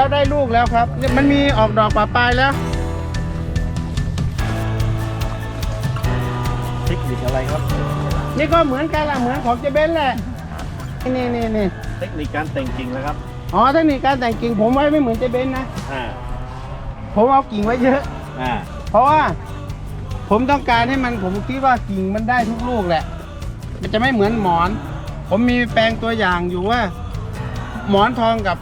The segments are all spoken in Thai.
ที่แล้วได้ลูกแล้วครับเนี่ยมันมีออกดอกป่าปลายแล้วเทคนิคอะไรครับ นี่ก็เหมือนกันละเหมือนของเจเบนแหละนี่นี่นี่เทคนิคการแต่งจริงนะครับอ๋อเทคนิคการแต่งกิ่งผมไว้ไม่เหมือนเจเบนนะอ่าผมเอากิ่งไว้เยอะอ่าเพราะว่า ผมต้องการให้มันผมคิดว่ากิ่งมันได้ทุกลูกแหละ มันจะไม่เหมือนหมอน ผมมีแปลงตัวอย่างอยู่ว่า หมอนทองกับ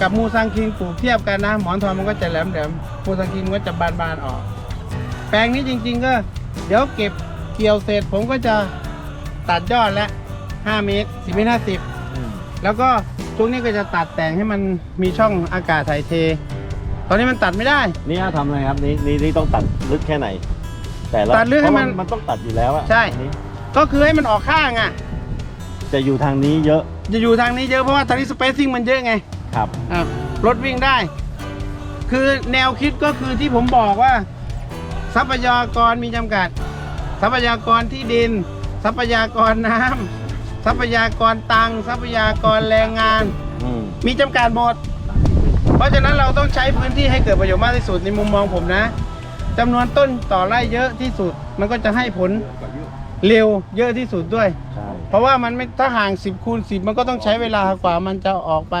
กับมูซังคิงปลูกเทียบกันนะ หมอนทองมันก็จะแหลมแหลมมูซังคิงมันก็จะบานบานๆออก แปลงนี้จริง ๆ ก็ เดี๋ยวเก็บเกี่ยวเสร็จผมก็จะตัดยอดแล้ว5เมตร10เมตร50 แล้วก็ช่วงนี้ก็จะตัดแต่งให้มันมีช่องอากาศถ่ายเท ตอนนี้มันตัดไม่ได้ นี่ทำอะไรครับนี่นี่นี่ต้องตัดลึกแค่ไหน แต่ละตัดลึกให้เพราะมันมันต้องตัดอยู่แล้วอะใช่อันนี้ก็คือให้มันออกข้างอะจะอยู่ทางนี้เยอะ จะอยู่ทางนี้เยอะเพราะว่าทางนี้สเปซซิ่งมันเยอะไง ครับ อะรถวิ่งได้ คือแนวคิดก็คือที่ผมบอกว่า ทรัพยากรมีจำกัด ทรัพยากรที่ดิน ทรัพยากรน้ำทรัพยากรตังค์ทรัพยากรแรงงาน อืมมีจำกัดหมด เพราะฉะนั้นเราต้องใช้พื้นที่ให้เกิดประโยชน์มากที่สุดในมุมมองผมนะจำนวนต้นต่อไร่เยอะที่สุด มันก็จะให้ผลเร็วเยอะที่สุดด้วย ใช่เพราะว่ามันไม่ถ้าห่าง 10คูณ10 มันก็ต้องใช้เวลากว่ามันจะออกไป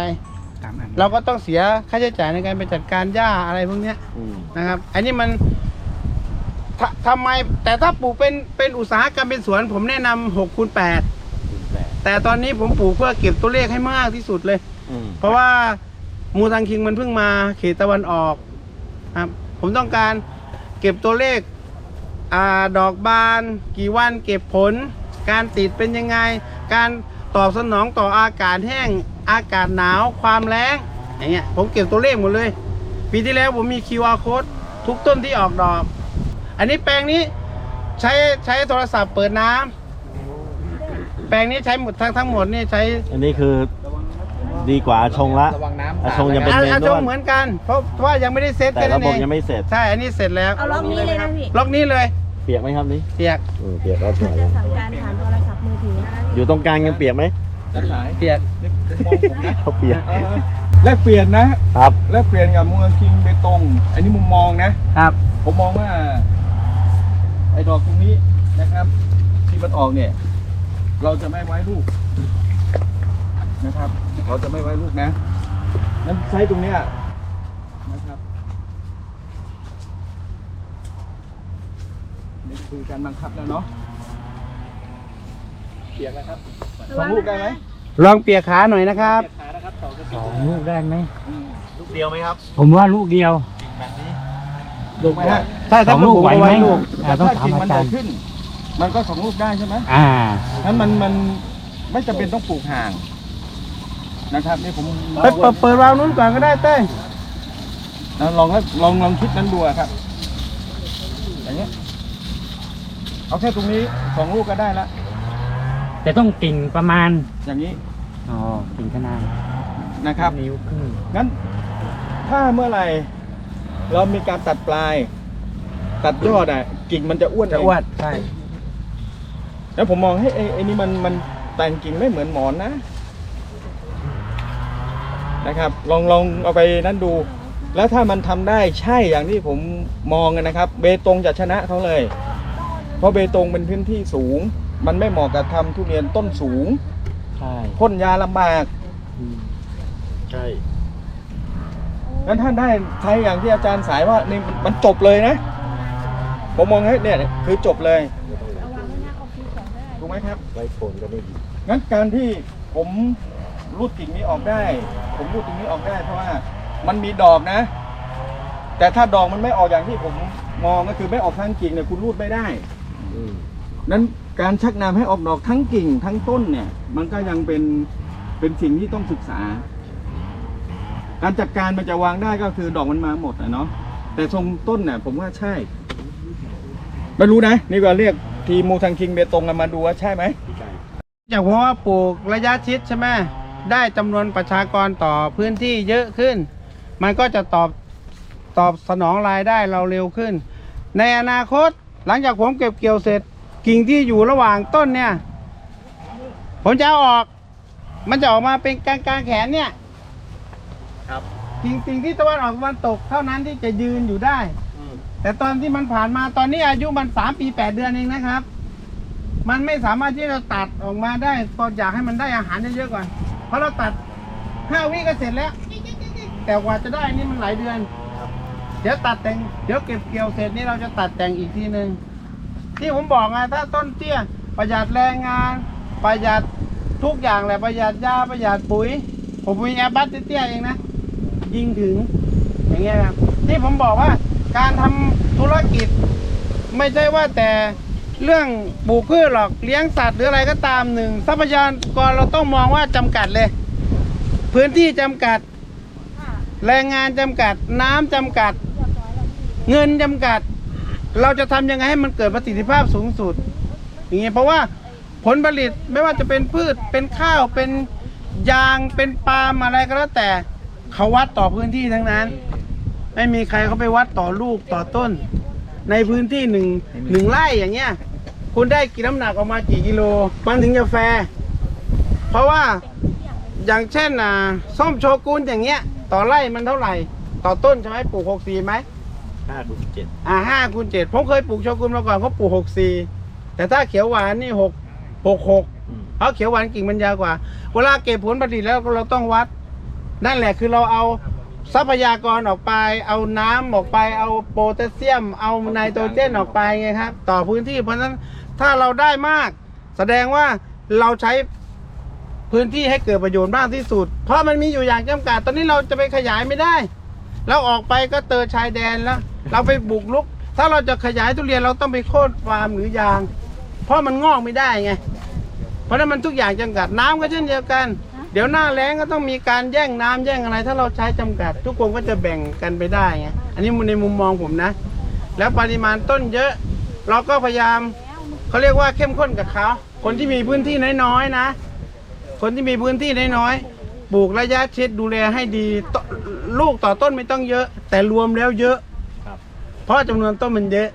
เราก็ต้องเสียค่าใช้จ่ายในการไปจัดการหญ้าอะไรพวกเนี้ยอืมนะครับ อันนี้มันททำไมแต่ถ้าปลูกเป็นเป็นอุตสาหกรรมเป็นสวน ผมแนะนำ6คูณ8แต่แต่ตอนนี้ผมปลูกเพื่อเก็บตัวเลขให้มากที่สุดเลย อืมเพราะว่ามูซังคิงมันเพิ่งมาเขตตะวันออกครับ ผมต้องการเก็บตัวเลขอ่าดอกบาน กี่วันเก็บผล การติดเป็นยังไง การตอบสนองต่ออากาศแห้ง อากาศหนาวความแล้งอย่างเงี้ยผมเก็บตัวเลขหมดเลย ปีที่แล้วผมมี QR code ทุกต้นที่ออกดอก อันนี้แปลงนี้ใช้ใช้โทรศัพท์เปิดน้ำแปลงนี้ใช้หมดทั้งทั้งหมดนี่ใช้อันนี้คือดีกว่าอาชงละอาชงยังเป็นอาเมนอาด้ชวงยเหมือนกัน เพราะเพราะว่ายังไม่ได้เซตแต่แค่ระนั้นบเอบงยังไม่เสร็จ ใช่อันนี้เสร็จแล้วเอาล็อกนี้เลยนะพี่ล็อกนี้เลยเปียกไหมครับนี่เปียกเออเปียกแล้วสวยจะสั่งการผ่านโทรศัพท์มือถือนะคะอยู่ตรงกลางยังเปียกไหม เปียกเขาเปียกแลกเปลี่ยนนะครับ แลกเปลี่ยนกับเมืองคิงเบตง อันนี้มุมมองนะ ครับ ผมมองว่า ไอ้ดอกตรงนี้นะครับ ที่มันออกเนี่ย เราจะไม่ไว้ลูกนะครับ เราจะไม่ไว้ลูกนะนั้นใช้ตรงเนี้ยนะครับนี่คือการบังคับแล้วเนาะเปียกนะครับ สองลูกได้ไหมลองเปียกขาหน่อยนะครับเปียกขานะครับสองกระสสอองงลูกได้ไหมลูกเดียวไหมครับผมว่าลูกเดียวลูกไหมฮะใช่สถ้าองผมลูกไหวเอาไหมไว้ลูกอ่าต้องถ้าถามกิ่งอามันจาโตรย์ขึ้น มันก็สองลูกได้ใช่ไหมอ่า นั้นมันมันไม่จำเป็นต้องปลูกห่าง นะครับนี่ผมไปเปิดเปิดวาล์วนู้นก่อนก็ได้เต้ยนะลองแล้วลองลองคิดนั้นดูอะครับ อย่างเงี้ยเอาแค่ตรงนี้สองลูกก็ได้ละ แต่ต้องกิ่งประมาณ อย่างนี้อ๋อ กิ่งขนาดนะครับ นิ้วครึ่งงั้นถ้าเมื่อไหร่เรามีการตัดปลาย ตัดยอดอะกิ่งมันจะอ้วนจะเงอ้วนใช่ แล้วผมมองให้ไอ้ไอ้นี่มันมันแต่งกิ่งไม่เหมือนหมอนนะ นะครับ ลองลองเอาไปนั่นดู แล้วถ้ามันทำได้ใช่อย่างที่ผมมองกันนะครับ เบตงจะชนะเขาเลย เพราะเบตงเป็นพื้นที่สูง มันไม่เหมาะกับทำทุเรียนต้นสูงใช่พ่นยาลำบากอืมใช่ งั้นท่านได้ใช้อย่างที่อาจารย์สายว่านี่มันจบเลยนะ ผมมองให้เนี่ยคือจบเลยถูกไหมครับ ไว้โคนก็ไม่ดีงั้นการที่ผมรูดกิ่งนี้ออกได้ ผมรูดตรงนี้ออกได้เพราะว่ามันมีดอกนะ แต่ถ้าดอกมันไม่ออกอย่างที่ผมมองก็คือไม่ออกทั้งกิ่งเนี่ยคุณรูดไม่ได้ อืมนั้น การชักนำให้ออกดอกทั้งกิ่งทั้งต้นเนี่ย มันก็ยังเป็นเป็นสิ่งที่ต้องศึกษา การจัดการมันจะวางได้ก็คือดอกมันมาหมดนะเนาะแต่ทรงต้นเนี่ยผมว่าใช่ ไม่รู้นะ นี่ก็เรียกทีมมูทังคิงเบตงกันมาดูว่าใช่ไหมจากเพราะว่าปลูกระยะชิดใช่ไหมได้จำนวนประชากรต่อพื้นที่เยอะขึ้น มันก็จะตอบตอบสนองรายได้เราเร็วขึ้น ในอนาคตหลังจากผมเก็บเกี่ยวเสร็จ กิ่งที่อยู่ระหว่างต้นเนี่ย ผมจะเอาออก มันจะออกมาเป็นกลางกลางๆแขนเนี่ย ครับผกิ่งสิ่งที่ตะวันออกตะวันตกเท่านั้นที่จะยืนอยู่ได้แต่ตอนที่มันผ่านมาตอนนี้อายุมันสามปีแปดเดือนเองนะครับ มันไม่สามารถที่จะตัดออกมาได้ก็อยากให้มันได้อาหารเยอะๆก่อน เพราะเราตัดห้าวิก็เสร็จแล้ว แต่กว่าจะได้นี่มันหลายเดือน เดี๋ยวตัดแต่ง เดี๋ยวเก็บเกี่ยวเสร็จนี่เราจะตัดแต่งอีกทีหนึ่ง ที่ผมบอกไงถ้าต้นเตี้ยประหยัดแรงงาน ประหยัดทุกอย่างแหละประหยัดยาประหยัดปุ๋ย ผมมีแอร์บัสเตี้ยๆเองนะ ยิงถึง อย่างเงี้ยครับที่ผมบอกว่าการทำธุรกิจ ไม่ใช่ว่าแต่เรื่องปลูกพืชหรอกเลี้ยงสัตว์หรืออะไรก็ตามหนึ่งทรัพยากรเราต้องมองว่าจำกัดเลย พื้นที่จำกัด แรงงานจำกัด น้ำจำกัด เงินจำกัด เราจะทำยังไงให้มันเกิดประสิทธิภาพสูงสุดอย่างนี้ยเพราะว่าผลผลิตไม่ว่าจะเป็นพืชเป็นข้าวเป็นยางเป็นปาล์มอะไรก็แล้วแต่เขาวัดต่อพื้นที่ทั้งนั้น ไม่มีใครเขาไปวัดต่อลูกต่อต้น ในพื้นที่หนึ่งหนึ่งไร่อย่างเงี้ย คุณได้กี่น้ำหนักออกมากี่กิโล มันถึงจะแฟร์เพราะว่าอย่างเช่นอ่าส้มโชกุนอย่างเงี้ย ต่อไร่มันเท่าไหร่ ต่อต้นใช่ไหมปลูกหกสี่ไหม ห้าคูณเจ็ดอ่าห้าคูณเจ็ดผมเคยปลูกโชกุนมาก่อนเขาปลูกหกสี่แต่ถ้าเขียวหวานนี่หกหกหกอืมเพราะเขียวหวานกิ่งมันยาวกว่า เวลาเก็บผลผลิตแล้วเราต้องวัด นั่นแหละคือเราเอาทรัพยากรออกไป เอาน้ำออกไป เอาโพแทสเซียม เอาไนโตรเจนออกไปไงครับ ต่อพื้นที่เพราะฉะนั้นถ้าเราได้มาก แสดงว่าเราใช้พื้นที่ให้เกิดประโยชน์มากที่สุด เพราะมันมีอยู่อย่างจำกัด ตอนนี้เราจะไปขยายไม่ได้ เราออกไปก็เตอชายแดนแล้ว เราไปบุกลุก ถ้าเราจะขยายทุเรียนเราต้องไปโค่นฟาร์มหรือยาง เพราะมันงอกไม่ได้ไง เพราะนั้นมันทุกอย่างจำกัดน้ำก็เช่นเดียวกัน เดี๋ยวหน้าแล้งก็ต้องมีการแย่งน้ำแย่งอะไร ถ้าเราใช้จำกัด ทุกคนก็จะแบ่งกันไปได้ไงอันนี้ในมุมมองผมนะ แล้วปริมาณต้นเยอะ เราก็พยายามเขาเรียกว่าเข้มข้นกับเขาคนที่มีพื้นที่น้อยๆนะ คนที่มีพื้นที่น้อยๆปลูกระยะเช็ดดูแลให้ดี ลูกต่อต้นไม่ต้องเยอะ แต่รวมแล้วเยอะครับ เพราะจำนวนต้นมันเยอะ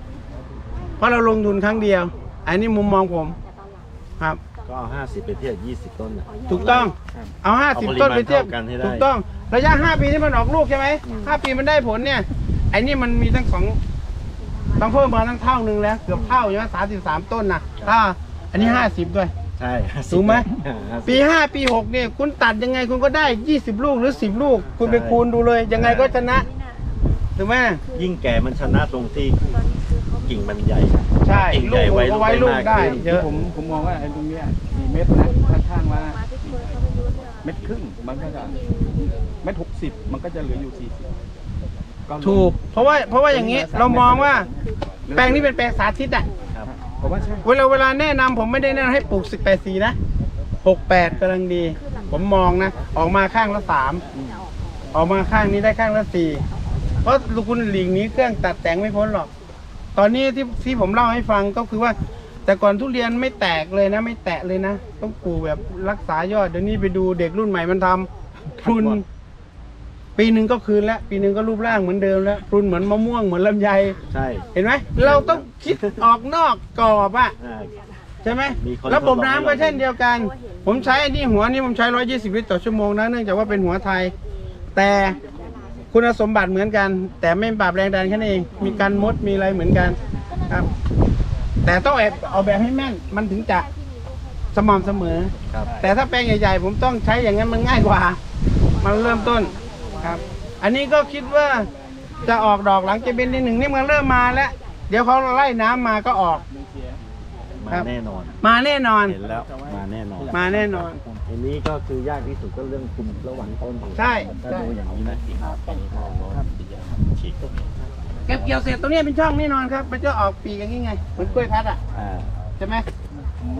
เพราะเราลงทุนครั้งเดียว อันนี้มุมมองผมครับ ก็เอาห้าสิบไปเทียบยี่สิบต้นน่ะ ถูกต้องเอาห้าสิบเอาปริต้นมาณไปเทียบเท่ากันให้ได้ ถูกต้อง ระยะห้าปีที่มันออกลูกใช่ไหมห้าปีมันได้ผลเนี่ยไอ้นี่มันมีทั้งสองต้องเพิ่มมาทั้งเท่าหนึ่งแล้ว เกือบเท่าใช่ไหมสามสิบสามต้นนะถ้าอันนี้ห้าสิบด้วย ใช่50ถูกไหม50ปีห้าปีหกเนี่ยคุณตัดยังไงคุณก็ได้ยี่สิบลูกหรือสิบลูก คุณไปใช่คูณดูเลย ยังไงก็ชนะถูกไหมยิ่งแก่มันชนะตรงที่กิ่งมันใหญ่ ใช่กิ่งลูใหญ่กไว้ก็ไว้ลูกได้ลูกได้มากขึ้นเยอะผมผมมองว่าไอ้ตรงเนี้ยสี่เมตรนะข้างๆว่าเม็ดครึ่งมันก็จะเม็ดหกสิบมันก็จะเหลืออยู่สี่สิบถูก เพราะว่าเพราะว่าอย่างนี้เรามองว่า แปลงนี้เป็นแปลงสาธิตอะครับ ผมว่าใช่เวลาเวลาแนะนำผมไม่ได้แนะนำให้ปลูก 18 สีนะ 68กำลังดี ผมมองนะ ออกมาข้างละสามออกมาข้างนี้ได้ข้างละสี่เพราะลูกคุณหลีกนี้เครื่องตัดแต่งไม่พ้นหรอก ตอนนี้ที่ที่ผมเล่าให้ฟังก็คือว่า แต่ก่อนทุเรียนไม่แตกเลยนะ ไม่แตะเลยนะ ต้องปลูกแบบรักษายอดเดี๋ยวนี้ไปดูเด็กรุ่นใหม่มันทำพรุน ปีหนึ่งก็คืนแล้วปีหนึ่งก็รูปร่างเหมือนเดิมแล้วพรุนเหมือนมะม่วงเหมือนลำไย ใช่ เห็นไหมเราต้องคิดออกนอกกรอบอะอ่าใช่ไหมมีคนระบบทดลองน้ำก็เช่นเดียวกัน ผมใช้ไอ้นี่หัวนี่ผมใช้ 120 ลิตรต่อชั่วโมงนะเนื่องจากว่าเป็นหัวไทย แต่คุณสมบัติเหมือนกัน แต่ไม่ปรับแรงดันแค่นั้นเอง มีการมดมีอะไรเหมือนกันครับ แต่ต้องแอบเอาแบบให้แม่นมันถึงจะสม่ำเสมอ ครับ แต่ถ้าแปลงใหญ่ๆผมต้องใช้อย่างนั้นมันง่ายกว่า มันเริ่มต้น ครับ อันนี้ก็คิดว่าจะออกดอกหลังจะเป็นที่หนึ่งนี่มันเริ่มมาแล้ว เดี๋ยวเขาไล่น้ำมาก็ออกครัมาบแน่นอน มาแน่นอน เห็นแล้วมาแน่นอนมาแน่นอน อันนี้ก็คือยากที่สุดก็เรื่องคุมระหว่างต้นใช่ถ้าใช่ ดูอย่างนี้นะฉีกเก็บเกี่ยวเสร็จตรงนี้เป็นช่องแน่นอนครับ มันจะออกปีกอย่างนี้ไงเหมือนกล้วยพัดอะอ่าใช่ไหม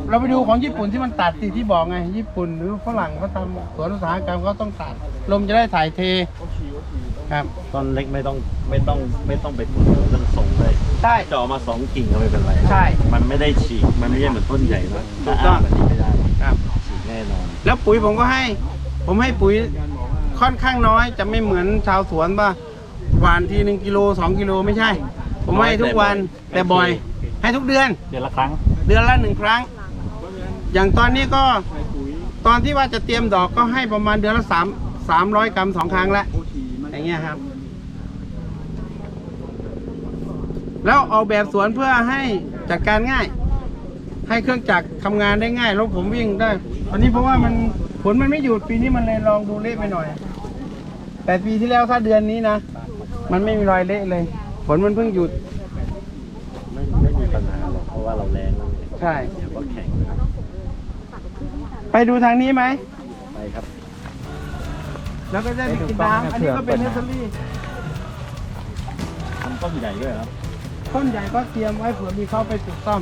เราไปดูของญี่ปุ่นที่มันตัดสิที่บอกไง ญี่ปุ่นหรือฝรั่งเขาทำสวนอุตสาหกรรมเขาต้องตัด ลมจะได้ถ่ายเทครับต้นเล็กไม่ต้องไม่ต้องไม่ต้องไปปวดหัวเรื่องทรงเลยใช่จะออกมาสองกิ่งก็ไม่เป็นไรใช่ มันไม่ได้ฉีกมันไม่ใช่เหมือนต้นใหญ่นะถูกต้อง แบบนี้ไม่ได้ครับ ฉีกแน่นอนแล้วปุ๋ยผมก็ให้ ผมให้ปุ๋ยค่อนข้างน้อยจะไม่เหมือนชาวสวนว่าหวานทีหนึ่งกิโลสองกิโลไม่ใช่ ผมให้ทุกวันแต่บ่อย ให้ทุกเดือน เดือนละครั้ง เดือนละหนึ่งครั้ง อย่างตอนนี้ก็ตอนที่ว่าจะเตรียมดอกก็ให้ประมาณเดือนละสามสามร้อยกรัมสองครั้งละอทีมันอย่างเงี้ยครับ แล้วออกแบบสวนเพื่อให้จัดการง่าย ให้เครื่องจักรทำงานได้ง่ายแล้วผมวิ่งได้ตอนนี้เพราะว่ามันฝนมันไม่หยุดปีนี้มันเลยลองดูเละไปหน่อย แต่ปีที่แล้วถ้าเดือนนี้นะ มันไม่มีรอยเละเลย ฝนมันเพิ่งหยุด ไม่ไม่มีปัญหาหรอกเพราะว่าเราแรงแล้ว ใช่ เดี๋ยวก็แข็งไปดูทางนี้ไหม ไปครับ แล้วก็จะได้กินน้ำอันนี้ก็เป็นเนสซอรี่ทำต้นใหญ่ด้วยครับต้นใหญ่ก็เตรียมไว้เผื่อมีเขาไปปลูกซ่อม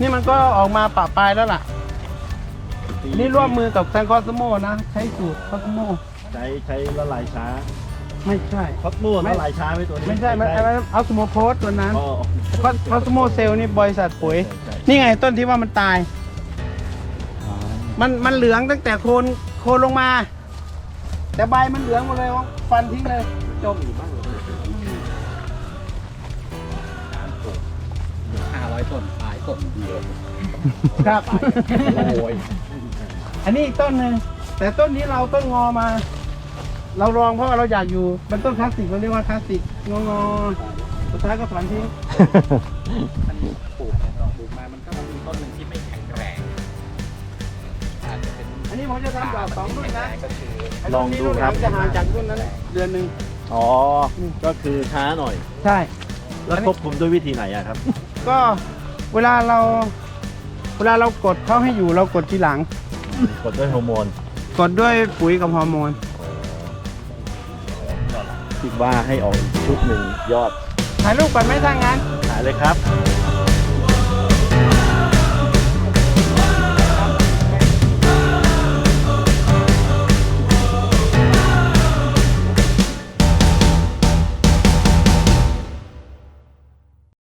นี่มันก็ออกมาปะปลายแล้วล่ะ นี่ร่วมมือกับแซงคอสโมนะ ใช้สูตรคอสโม ใช้ใช้ละลายช้า ไม่ใช่คอสโม่ละลายช้าไหมตัวนี้ไม่ใช่มันเอาสโมโพสตัวนั้นอ๋อคอสโมเซลนี่บริษัทปุ๋ยใช่นี่ไงต้นที่ว่ามันตายมันมันเหลืองตั้งแต่โคนโคนลงมา แต่ใบมันเหลืองหมดเลยฟันทิ้งเลยจบห้าร้อยต้นตายต้นเดียวครับ โอ้ยอันนี้อีกต้นหนึ่งแต่ต้นนี้เราต้นงอมา เราลองเพราะว่าเราอยากอยู่มันต้นคลาสสิกเราเรียกว่าคลาสสิกงองอๆสุดท้ายก็ถอนทิ้งปลูกปลูกมามันก็มีต้นหนึ่งที่ไม่แข็งแรงอาจจะเป็นอันนี้ผมจะทำดอกสองรุ่นนะก็คือไอ้รุ่นนี้รุ่นหลังจะห่างจากรุ่นนั้นเดือนหนึ่งอ๋อ ก็คือช้าหน่อย ใช่ แล้วควบคุมด้วยวิธีไหนอะครับ ก็เวลาเรา เวลาเรากดเขาให้อยู่เรากดทีหลัง กดด้วยฮอร์โมน กดด้วยปุ๋ยกับฮอร์โมน คิดว่าให้ออกอีกชุดหนึ่งยอดถ่ายรูปก่อนไหมถ้างั้นขายเลยครับ